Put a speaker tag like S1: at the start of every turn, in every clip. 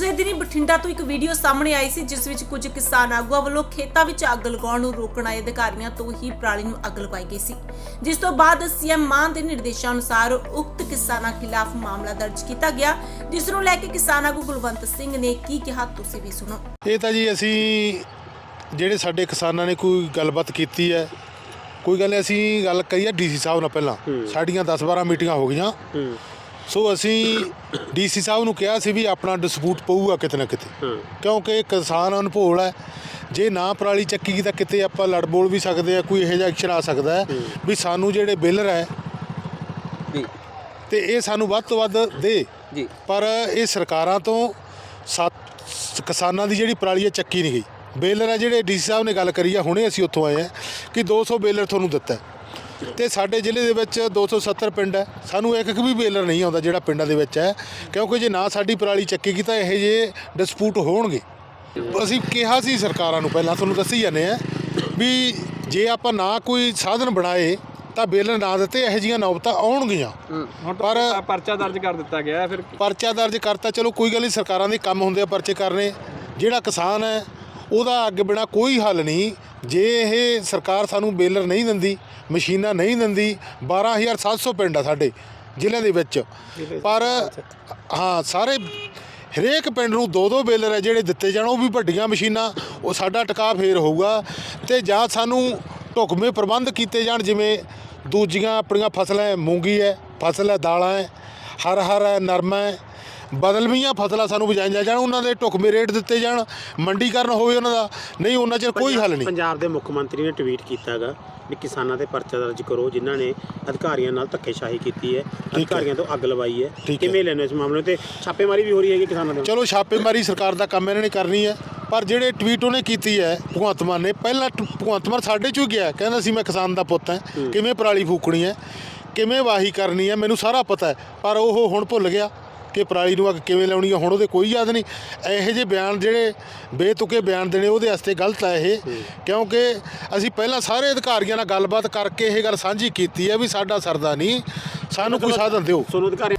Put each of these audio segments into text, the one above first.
S1: ਪਿਛਲੇ ਦਿਨੀ ਬਠਿੰਡਾ ਤੋਂ ਇੱਕ ਵੀਡੀਓ ਸਾਹਮਣੇ ਆਈ ਸੀ ਜਿਸ ਵਿੱਚ ਕੁਝ ਕਿਸਾਨ ਆਗੂਆਂ ਵੱਲੋਂ ਖੇਤਾਂ ਵਿੱਚ ਅੱਗ ਲਗਾਉਣ ਨੂੰ ਰੋਕਣ ਆਏ ਅਧਿਕਾਰੀਆਂ ਤੋਂ ਹੀ ਪਰਾਲੀ ਨੂੰ ਅੱਗ ਲਗਾਈ ਗਈ ਸੀ। ਜਿਸ ਤੋਂ ਬਾਅਦ ਸੀਐਮ ਮਾਨ ਦੇ ਨਿਰਦੇਸ਼ਾਂ ਅਨੁਸਾਰ ਉਕਤ ਕਿਸਾਨਾਂ ਖਿਲਾਫ ਮਾਮਲਾ ਦਰਜ ਕੀਤਾ ਗਿਆ ਜਿਸ ਨੂੰ ਲੈ ਕੇ ਕਿਸਾਨ ਆਗੂ ਕੁਲਵੰਤ ਸਿੰਘ ਨੇ ਕੀ ਕਿਹਾ ਤੁਸੀਂ ਵੀ ਸੁਣੋ।
S2: ਇਹ ਤਾਂ ਜੀ ਅਸੀਂ ਜਿਹੜੇ ਸਾਡੇ ਕਿਸਾਨਾਂ ਨੇ ਕੋਈ ਗੱਲਬਾਤ ਕੀਤੀ ਹੈ ਕੋਈ ਗੱਲ ਅਸੀਂ ਗੱਲ ਕਰੀ ਹੈ ਡੀਸੀ ਸਾਹਿਬ ਨਾਲ ਪਹਿਲਾਂ। ਸਾਡੀਆਂ 10-12 ਮੀਟਿੰਗਾਂ ਹੋ ਗਈਆਂ। ਸੋ ਅਸੀਂ ਡੀਸੀ ਸਾਹਿਬ ਨੂੰ ਕਿਹਾ ਸੀ ਵੀ ਆਪਣਾ ਡਿਸਪਿਊਟ ਪਊਗਾ ਕਿਤੇ ਨਾ ਕਿਤੇ। ਕਿਉਂਕਿ ਕਿਸਾਨ ਅਨਭੋਲ ਹੈ। ਜੇ ਨਾ ਪਰਾਲੀ ਚੱਕੀ ਤਾਂ ਕਿਤੇ ਆਪਾਂ ਲੜ ਬੋਲ ਵੀ ਸਕਦੇ ਆ ਕੋਈ ਇਹੋ ਜਿਹਾ ਐਕਸ਼ਨ ਆ ਸਕਦਾ ਹੈ ਵੀ ਸਾਨੂੰ ਜਿਹੜੇ ਬਿਲਰ ਹੈ ਤੇ ਇਹ ਸਾਨੂੰ ਵੱਧ ਤੋਂ ਵੱਧ ਦੇ।
S3: ਜੀ।
S2: ਪਰ ਇਹ ਸਰਕਾਰਾਂ ਤੋਂ ਸੱਤ ਕਿਸਾਨਾਂ ਦੀ ਜਿਹੜੀ ਪਰਾਲੀ ਹੈ ਚੱਕੀ ਨਹੀਂ ਗਈ। ਬੇਲਰ ਹੈ ਜਿਹੜੇ ਡੀਸੀ ਸਾਹਿਬ ਨੇ ਗੱਲ ਕਰੀ ਆ ਹੁਣੇ ਅਸੀਂ ਉੱਥੋਂ ਆਏ ਆ ਕਿ 200 ਬੇਲਰ ਤੁਹਾਨੂੰ ਦਿੱਤਾ। ਤੇ ਸਾਡੇ ਜ਼ਿਲ੍ਹੇ ਦੇ ਵਿੱਚ 270 ਪਿੰਡ ਹੈ। ਸਾਨੂੰ ਇੱਕ ਇੱਕ ਵੀ ਬੇਲਰ ਨਹੀਂ ਆਉਂਦਾ ਜਿਹੜਾ ਪਿੰਡਾਂ ਦੇ ਵਿੱਚ ਹੈ। ਕਿਉਂਕਿ ਜੇ ਨਾ ਸਾਡੀ ਪਰਾਲੀ ਚੱਕੇਗੀ ਤਾਂ ਇਹੋ ਜਿਹੇ ਡਿਸਪਿਊਟ ਹੋਣਗੇ। ਅਸੀਂ ਕਿਹਾ ਸੀ ਸਰਕਾਰਾਂ ਨੂੰ ਪਹਿਲਾਂ ਤੁਹਾਨੂੰ ਦੱਸੀ ਜਾਂਦੇ ਆ ਵੀ ਜੇ ਆਪਾਂ ਨਾ ਕੋਈ ਸਾਧਨ ਬਣਾਏ ਤਾਂ ਬੇਲਰ ਨਾ ਦਿੱਤੇ ਇਹੋ ਜਿਹੀਆਂ ਨੌਬਤਾਂ ਆਉਣਗੀਆਂ। ਪਰ-
S4: ਪਰ ਪਰਚਾ ਦਰਜ ਕਰ ਦਿੱਤਾ ਗਿਆ ਹੈ, ਫਿਰ।
S2: ਪਰਚਾ ਦਰਜ ਕਰਤਾ ਚਲੋ ਕੋਈ ਗੱਲ ਨਹੀਂ ਸਰਕਾਰਾਂ ਦੇ ਕੰਮ ਹੁੰਦੇ ਆ ਪਰਚੇ ਕਰਨੇ। ਜਿਹੜਾ ਕਿਸਾਨ ਹੈ ਉਹਦਾ ਅੱਗ ਬਿਨਾ ਕੋਈ ਹੱਲ ਨਹੀਂ। ਜੇ ਇਹ ਸਰਕਾਰ ਸਾਨੂੰ ਬੇਲਰ ਨਹੀਂ ਦਿੰਦੀ, ਮਸ਼ੀਨਾਂ ਨਹੀਂ ਦਿੰਦੀ 12700 ਪਿੰਡ ਆ ਸਾਡੇ ਜ਼ਿਲ੍ਹਿਆਂ ਦੇ ਵਿੱਚ। ਪਰ ਹਾਂ, ਸਾਰੇ ਹਰੇਕ ਪਿੰਡ ਨੂੰ ਦੋ ਦੋ ਬੇਲਰ ਹੈ ਜਿਹੜੇ ਦਿੱਤੇ ਜਾਣ, ਉਹ ਵੀ ਵੱਡੀਆਂ ਮਸ਼ੀਨਾਂ, ਉਹ ਸਾਡਾ ਟਿਕਾ ਫੇਰ ਹੋਊਗਾ। ਤੇ ਜਾਂ ਸਾਨੂੰ ਢੁਕਵੇਂ ਪ੍ਰਬੰਧ ਕੀਤੇ ਜਾਣ, ਜਿਵੇਂ ਦੂਜੀਆਂ ਆਪਣੀਆਂ ਫਸਲਾਂ ਮੂੰਗੀ ਹੈ, ਫਸਲ ਹੈ, ਦਾਲਾਂ ਹੈ ਹਰ ਹਰ ਹੈ, ਨਰਮਾ ਹੈ ਬਦਲਵੀਆਂ ਫਸਲਾਂ ਸਾਨੂੰ ਬਜਾਈਆਂ ਜਾਣ ਉਹਨਾਂ ਦੇ ਢੁਕਵੇਂ ਰੇਟ ਦਿੱਤੇ ਜਾਣ ਮੰਡੀਕਰਨ ਹੋਵੇ ਉਹਨਾਂ ਦਾ ਨਹੀਂ ਉਹਨਾਂ 'ਚ ਕੋਈ ਹੱਲ ਨਹੀਂ।
S5: ਪੰਜਾਬ ਦੇ ਮੁੱਖ ਮੰਤਰੀ ਨੇ ਟਵੀਟ ਕੀਤਾਗਾ ਵੀ ਕਿਸਾਨਾਂ ਤੇ ਪਰਚਾ ਦਰਜ ਕਰੋ ਜਿਨ੍ਹਾਂ ਨੇ ਅਧਿਕਾਰੀਆਂ ਨਾਲ ਧੱਕੇਸ਼ਾਹੀ ਕੀਤੀ ਹੈ ਅਧਿਕਾਰੀਆਂ ਤੋਂ ਅੱਗ ਲਵਾਈ ਹੈ
S2: ਹੈ।
S5: ਕਿਵੇਂ ਲੈਣੇ ਇਸ ਮਾਮਲੇ ਤੇ ਛਾਪੇਮਾਰੀ ਵੀ ਹੋ ਰਹੀ ਹੈਗੀ ਕਿਸਾਨਾਂ ਦੇ
S2: ਚਲੋ ਛਾਪੇਮਾਰੀ ਸਰਕਾਰ ਦਾ ਕੰਮ ਇਹਨਾਂ ਨੇ ਕਰਨੀ ਹੈ ਪਰ ਜਿਹੜੇ ਟਵੀਟ ਉਹਨੇ ਕੀਤੀ ਹੈ ਭਗਵੰਤ ਮਾਨ ਨੇ ਪਹਿਲਾਂ ਭਗਵੰਤ ਮਾਨ ਸਾਡੇ ਚੋਂ ਹੀ ਗਿਆ ਕਹਿੰਦਾ ਸੀ ਮੈਂ ਕਿਸਾਨ ਦਾ ਪੁੱਤ ਹਾਂ। ਕਿਵੇਂ ਪਰਾਲੀ ਫੂਕਣੀ ਹੈ ਕਿਵੇਂ ਵਾਹੀ ਕਰਨੀ ਹੈ ਮੈਨੂੰ ਸਾਰਾ ਪਤਾ ਹੈ ਪਰ ਉਹ ਹੁਣ ਭੁੱਲ ਗਿਆ ਕਿ ਪਰਾਲੀ ਨੂੰ ਅੱਗ ਕਿਵੇਂ ਲਾਉਣੀ ਹੈ ਹੁਣ ਉਹਦੇ ਕੋਈ ਯਾਦ ਨਹੀਂ। ਇਹੋ ਜਿਹੇ ਬਿਆਨ ਜਿਹੜੇ ਬੇਤੁਕੇ ਬਿਆਨ ਦੇਣੇ ਉਹਦੇ ਵਾਸਤੇ ਗਲਤ ਹੈ ਇਹ। ਕਿਉਂਕਿ ਅਸੀਂ ਪਹਿਲਾਂ ਸਾਰੇ ਅਧਿਕਾਰੀਆਂ ਨਾਲ ਗੱਲਬਾਤ ਕਰਕੇ ਇਹ ਗੱਲ ਸਾਂਝੀ ਕੀਤੀ ਹੈ ਵੀ ਸਾਡਾ ਸਰਦਾ ਨਹੀਂ। ਸਾਨੂੰ ਕੋਈ ਸਾਧਨ ਦਿਓ।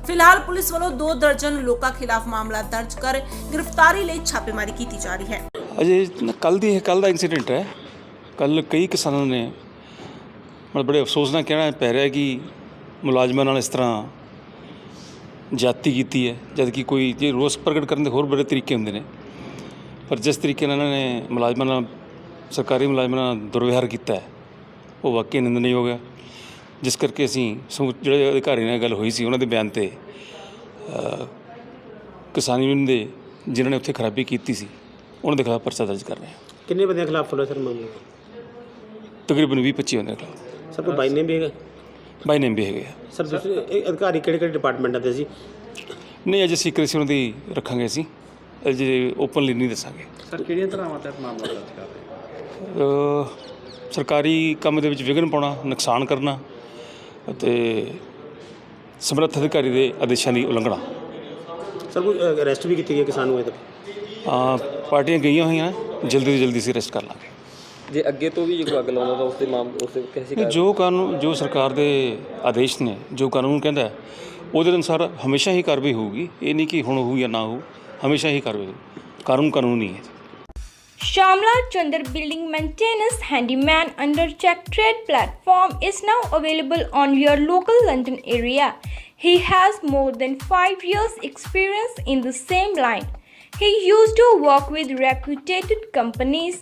S1: ਫਿਲਹਾਲ ਪੁਲਿਸ ਵੱਲੋਂ ਦੋ ਦਰਜਨ ਲੋਕਾਂ ਖਿਲਾਫ ਮਾਮਲਾ ਦਰਜ ਕਰ ਗ੍ਰਿਫਤਾਰੀ ਲਈ ਛਾਪੇਮਾਰੀ ਕੀਤੀ ਜਾ ਰਹੀ ਹੈ।
S6: ਅਜੇ ਕੱਲ ਦੀ ਕੱਲ ਦਾ ਇਨਸੀਡੈਂਟ ਹੈ। ਕੱਲ ਕਈ ਕਿਸਾਨਾਂ ਨੇ ਮਤਲਬ ਬੜੇ ਅਫਸੋਸ ਨਾਲ ਕਹਿਣਾ ਪੈ ਰਿਹਾ ਕਿ ਮੁਲਾਜ਼ਮਾਂ ਨਾਲ ਇਸ ਤਰ੍ਹਾਂ ਜਾਤੀ ਕੀਤੀ ਹੈ ਜਦ ਕਿ ਕੋਈ ਜੇ ਰੋਸ ਪ੍ਰਗਟ ਕਰਨ ਦੇ ਹੋਰ ਬੜੇ ਤਰੀਕੇ ਹੁੰਦੇ ਨੇ। ਪਰ ਜਿਸ ਤਰੀਕੇ ਨਾਲ ਇਹਨਾਂ ਨੇ ਮੁਲਾਜ਼ਮਾਂ ਨਾਲ ਸਰਕਾਰੀ ਮੁਲਾਜ਼ਮਾਂ ਨਾਲ ਦੁਰਵਿਹਾਰ ਕੀਤਾ ਹੈ ਉਹ ਵਾਕਈ ਨਿੰਦਣਯੋਗ ਹੈ। ਜਿਸ ਕਰਕੇ ਅਸੀਂ ਜਿਹੜੇ ਅਧਿਕਾਰੀ ਨਾਲ ਗੱਲ ਹੋਈ ਸੀ ਉਹਨਾਂ ਦੇ ਬਿਆਨ ਤੇ ਕਿਸਾਨ ਯੂਨੀਅਨ ਦੇ ਜਿਨ੍ਹਾਂ ਨੇ ਉੱਥੇ ਖਰਾਬੀ ਕੀਤੀ ਸੀ ਉਹਨਾਂ ਦੇ ਖਿਲਾਫ ਪਰਚਾ ਦਰਜ ਕਰ ਰਹੇ ਹਾਂ।
S5: ਕਿੰਨੇ ਬੰਦਿਆਂ ਖਿਲਾਫ ਫੁੱਲਾ ਸਰ ਮਾਮਲਾ?
S6: ਤਕਰੀਬਨ 20 25 ਹੁੰਦੇ ਖਿਲਾਫ।
S5: ਸਰ ਕੋਈ ਬਾਈ ਨੇਮ ਵੀ ਹੈਗਾ?
S6: ਬਾਈ ਨੇਮ ਵੀ ਹੈਗੇ ਆ
S5: ਸਰ ਦੂਸਰੇ ਇਹ ਅਧਿਕਾਰੀ ਕਿਹੜੇ ਕਿਹੜੇ ਡਿਪਾਰਟਮੈਂਟਾਂ ਦੇ ਸੀ?
S6: ਨਹੀਂ ਅਜੇ ਸੀਕ੍ਰੇਸੀ ਉਹਨਾਂ ਦੀ ਰੱਖਾਂਗੇ ਅਸੀਂ। ਅਜੇ ਓਪਨਲੀ ਨਹੀਂ ਦੱਸਾਂਗੇ।
S4: ਸਰ ਕਿਹੜੀਆਂ ਧਰਾਵਾਂ ਤਹਿਤ ਮਾਮਲਾ ਦਰਜ ਕਰ ਰਹੇ ਹੋ?
S6: ਅ, ਸਰਕਾਰੀ ਕੰਮ ਦੇ ਵਿੱਚ ਵਿਘਨ ਪਾਉਣਾ ਨੁਕਸਾਨ ਕਰਨਾ ਅਤੇ ਸਮਰੱਥ ਅਧਿਕਾਰੀ ਦੇ ਆਦੇਸ਼ਾਂ ਦੀ ਉਲੰਘਣਾ।
S5: ਸਰ ਕੋਈ ਅਰੈਸਟ ਵੀ ਕੀਤੀ ਗਈ ਕਿਸਾਨ ਨੂੰ ਇਹ ਤੱਕ
S6: ਅ, ਪਾਰਟੀਆਂ ਗਈਆਂ ਹੋਈਆਂ ਜਲਦੀ ਤੋਂ ਜਲਦੀ ਅਸੀਂ ਅਰੈਸਟ ਕਰ ਲਾਂਗੇ।
S3: ਜੇ ਅੱਗੇ ਤੋਂ ਵੀ ਜੇ ਕੋਈ ਅੱਗ ਲਾਉਂਦਾ ਤਾਂ ਉਸ ਦੇ ਮਾਮ ਉਸ ਦੇ ਕਿਸੇ
S6: ਨਹੀਂ, ਜੋ ਕਾਨੂੰਨ ਜੋ ਸਰਕਾਰ ਦੇ ਆਦੇਸ਼ ਨੇ ਜੋ ਕਾਨੂੰਨ ਕਹਿੰਦਾ ਹੈ, ਉਹਦੇ ਅਨੁਸਾਰ ਹਮੇਸ਼ਾ ਹੀ ਕਾਰਵਾਈ ਹੋਊਗੀ ਇਹ ਨਹੀਂ ਕਿ ਹੁਣ ਹੋਊ ਜਾਂ ਨਾ ਹੋਊ ਹਮੇਸ਼ਾ ਹੀ ਕਾਰਵਾਈ ਹੋਊ ਕਾਨੂੰਨ ਕਾਨੂੰਨ ਹੀ ਹੈ
S7: Shamla Chandar Building Maintenance Handyman under Check Trade platform is now available on your local London area. He has more than 5 years experience in the same line. He used to work with reputed companies,